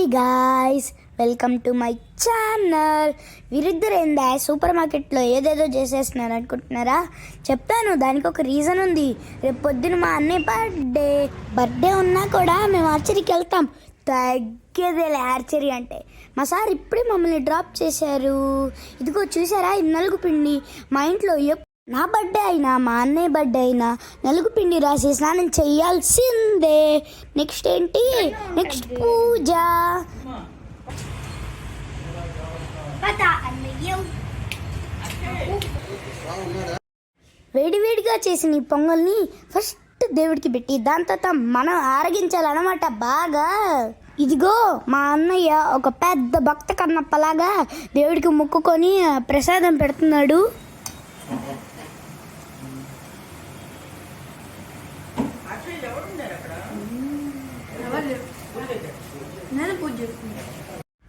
Hi guys welcome to my channel వీరిద్దరేందా super మార్కెట్లో ఏదేదో చేసేస్తున్నారు అనుకుంటున్నారా? చెప్తాను దానికి ఒక రీజన్ ఉంది. రేపు పొద్దున మా అన్నయ్య బర్త్డే బర్త్డే ఉన్నా కూడా మేము ఆర్చరీకి వెళ్తాం. తగ్గేదేలే ఆర్చరీ అంటే. మా సార్ ఇప్పుడే మమ్మల్ని డ్రాప్ చేశారు. ఇదిగో చూసారా ఇన్నలుగు నలుగు పిండి. మా ఇంట్లో నా బర్త్డే అయినా మా అన్నయ్య బర్త్డే అయినా నలుగు పిండి రాసి స్నానం చేయాల్సిందే. నెక్స్ట్ ఏంటి? నెక్స్ట్ పూజ. వేడివేడిగా చేసిన ఈ పొంగల్ని ఫస్ట్ దేవుడికి పెట్టి దాని తర్వాత మనం ఆరగించాలన్నమాట బాగా. ఇదిగో మా అన్నయ్య ఒక పెద్ద భక్త కన్నప్పలాగా దేవుడికి మొక్కుకొని ప్రసాదం పెడుతున్నాడు.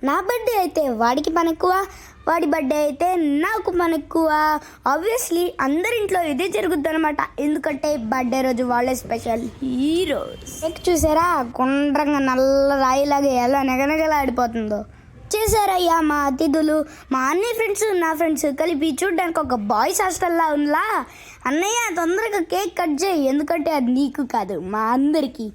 నా బర్త్డే అయితే వాడికి పని ఎక్కువ వాడి బర్త్డే అయితే నాకు పని ఎక్కువ ఆబ్వియస్లీ అందరింట్లో ఇదే జరుగుద్ది అనమాట ఎందుకంటే బర్త్డే రోజు వాళ్ళే స్పెషల్ హీరోస్ చూసారా? గుండ్రంగా నల్ల రాయిలాగా ఎలా నెగనగలాడిపోతుందో చేశారయ్యా మా అతిథులు? మా అన్ని ఫ్రెండ్స్ నా ఫ్రెండ్స్ కలిపి చూడడానికి ఒక బాయ్స్ హాస్టల్లా ఉందా అన్నయ్య తొందరగా కేక్ కట్ చేయి. ఎందుకంటే అది నీకు కాదు మా అందరికీ.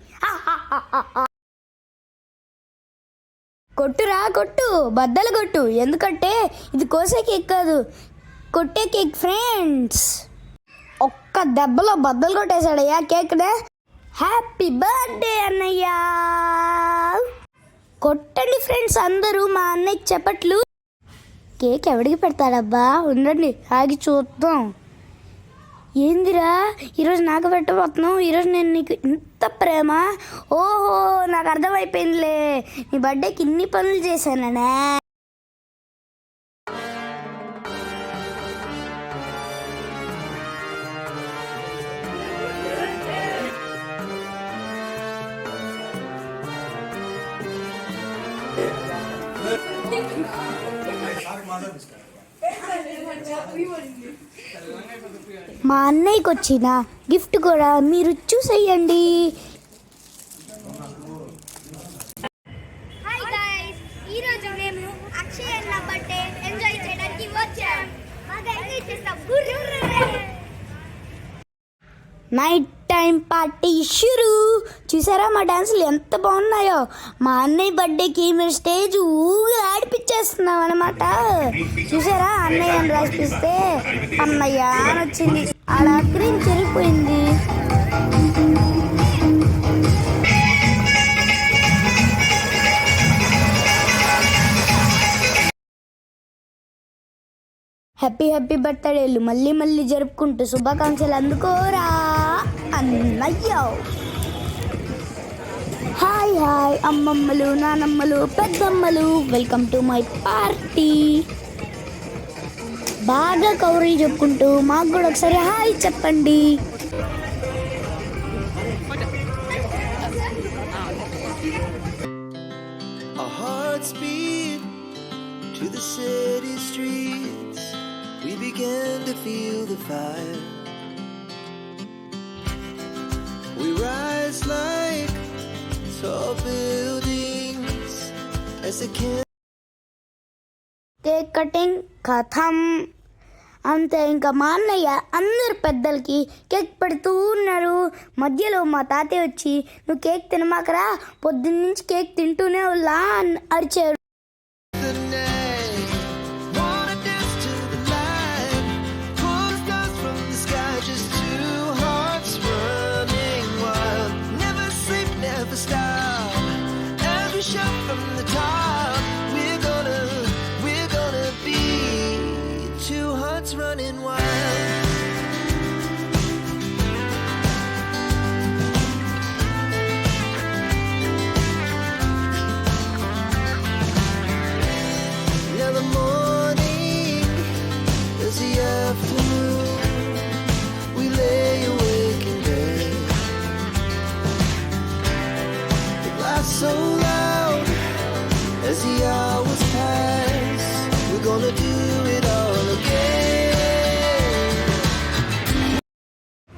కొట్టురా కొట్టు. బద్దలు కొట్టు. ఎందుకంటే ఇది కోసే కేక్ కాదు. కొట్టే కేక్ ఫ్రెండ్స్. ఒక్క దెబ్బలో బద్దలు కొట్టేశాడయ్యా కేక్నే. హ్యాపీ బర్త్డే అన్నయ్యా. కొట్టండి ఫ్రెండ్స్ అందరూ మా అన్నయ్య చెప్పట్లు. కేక్ ఎవడికి పెడతాడబ్బా? ఉండండి ఆగి చూద్దాం. ఏందిరా? ఈరోజు నాకు పెట్టబోతున్నావు ఈరోజు నేను నీకు ఇంత ప్రేమ? ఓహో నాకు అర్థమైపోయిందిలే. నీ బర్త్డేకి ఇన్ని పనులు చేశాననే మా అన్నయ్యకి వచ్చిన గిఫ్ట్ కూడా మీరు చూసేయండి. మేము అక్షయ్ అన్న బర్త్డే ఎంజాయ్ చేయడానికి వచ్చాం బాగా ఎంజాయ్ చేస్తాం. గుర్రు నైట్ టైం పార్టీ షురు. చూసారా మా డాన్సులు ఎంత బాగున్నాయో? మా అన్నయ్య బర్త్డేకి మీరు స్టేజ్ ఊగి ఆడిపించేస్తున్నాం అనమాట చూసారా? అన్నయ్య అని రాసిపిస్తే అన్నయ్య అని వచ్చింది. అలా క్రీమ్ చెరిగిపోయింది. హ్యాపీ హ్యాపీ బర్త్డేలు మళ్ళీ మళ్ళీ జరుపుకుంటూ శుభాకాంక్షలు అందుకోరా. అన్నయ్యో హాయ్ హాయ్ అమ్మమ్మలు నానమ్మలు పెద్దమ్మలు వెల్కమ్ టు మై పార్టీ బాగా కౌరీ చెప్పుకుంటూ మాకు కూడా ఒకసారి హాయ్ చెప్పండి to the city streets. We began to feel the fire. Tall buildings as a can. Cake cutting కథం. అంతే ఇంకా మా అన్నయ్య అందరు పెద్దలకి కేక్ పెడుతూ ఉన్నారు. మధ్యలో మా తాతయ్య వచ్చి నువ్వు కేక్ తినమాకరా? పొద్దున్న కేక్ తింటూనే ఉల్లా అరిచారు hearts running wild. Now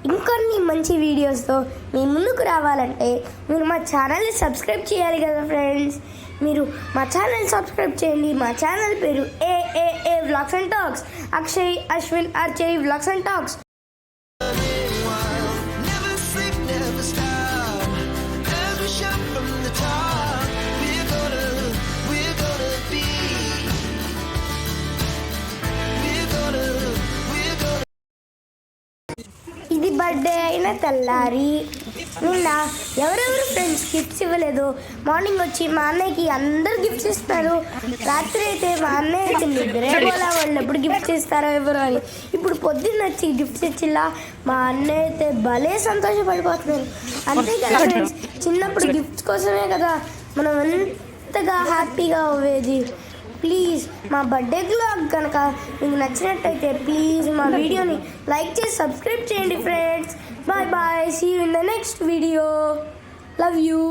ఇంకొన్ని మంచి వీడియోస్తో మీ ముందుకు రావాలంటే మీరు మా ఛానల్ని సబ్స్క్రైబ్ చేయాలి కదా ఫ్రెండ్స్? మీరు మా ఛానల్ సబ్స్క్రైబ్ చేయండి. మా ఛానల్ పేరు A A A vlogs and talks Akshay Ashwin Archay vlogs and talks ఇది బర్త్డే అయిన తెల్లారి. నిన్న ఎవరెవరు ఫ్రెండ్స్ గిఫ్ట్స్ ఇవ్వలేదు? మార్నింగ్ వచ్చి మా అన్నయ్యకి అందరు గిఫ్ట్స్ ఇస్తారు రాత్రి అయితే మా అన్నయ్య అయితే వాళ్ళు ఎప్పుడు గిఫ్ట్స్ ఇస్తారో ఎవరు అని. ఇప్పుడు పొద్దున్న వచ్చి గిఫ్ట్స్ ఇచ్చిలా మా అన్నయ్య అయితే భలే సంతోషపడిపోతున్నారు. అంతే కదా ఫ్రెండ్స్? చిన్నప్పుడు గిఫ్ట్స్ కోసమే కదా మనం ఎంతగా హ్యాపీగా అవ్వేది? ప్లీజ్ మా బర్త్డే బ్లాగ్ కనుక మీకు నచ్చినట్టయితే ప్లీజ్ మా వీడియోని లైక్ చేసి సబ్స్క్రైబ్ చేయండి friends. Bye bye. See in the next video love you